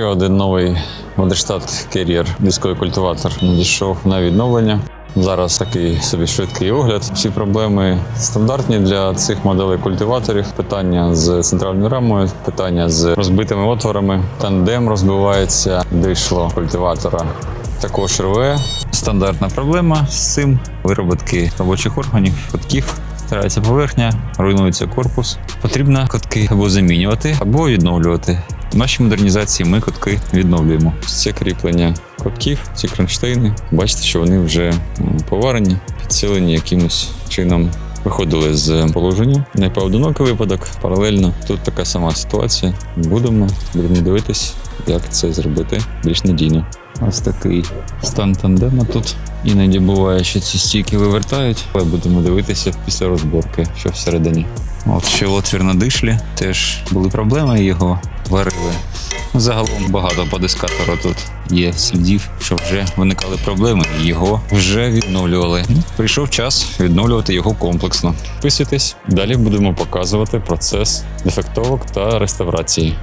Ще один новий Модерштат Кер'єр дисковий культиватор надійшов на відновлення. Зараз такий собі швидкий огляд. Всі проблеми стандартні для цих моделей культиваторів. Питання з центральною рамою, питання з розбитими отворами. Тандем розбивається, дишло культиватора. Також рве. Стандартна проблема з цим вироботки робочих органів, котків. Стирається поверхня, руйнується корпус. Потрібно котки або замінювати, або відновлювати. В нашій модернізації ми котки відновлюємо. Це кріплення котків, ці кронштейни. Бачите, що вони вже поварені, підсилені якимось чином. Виходили з положення. Не поодинокий випадок, паралельно. Тут така сама ситуація. Будемо, будемо дивитись, як це зробити більш надійно. Ось такий стан тандема тут. Іноді буває, що ці стійки вивертають, але будемо дивитися після розборки, що всередині. От ще отвір на дишлі. Теж були проблеми, його варили. Загалом багато по дискатору тут є слідів, що вже виникали проблеми, його вже відновлювали. Прийшов час відновлювати його комплексно. Підписуйтесь, далі будемо показувати процес дефектовок та реставрації.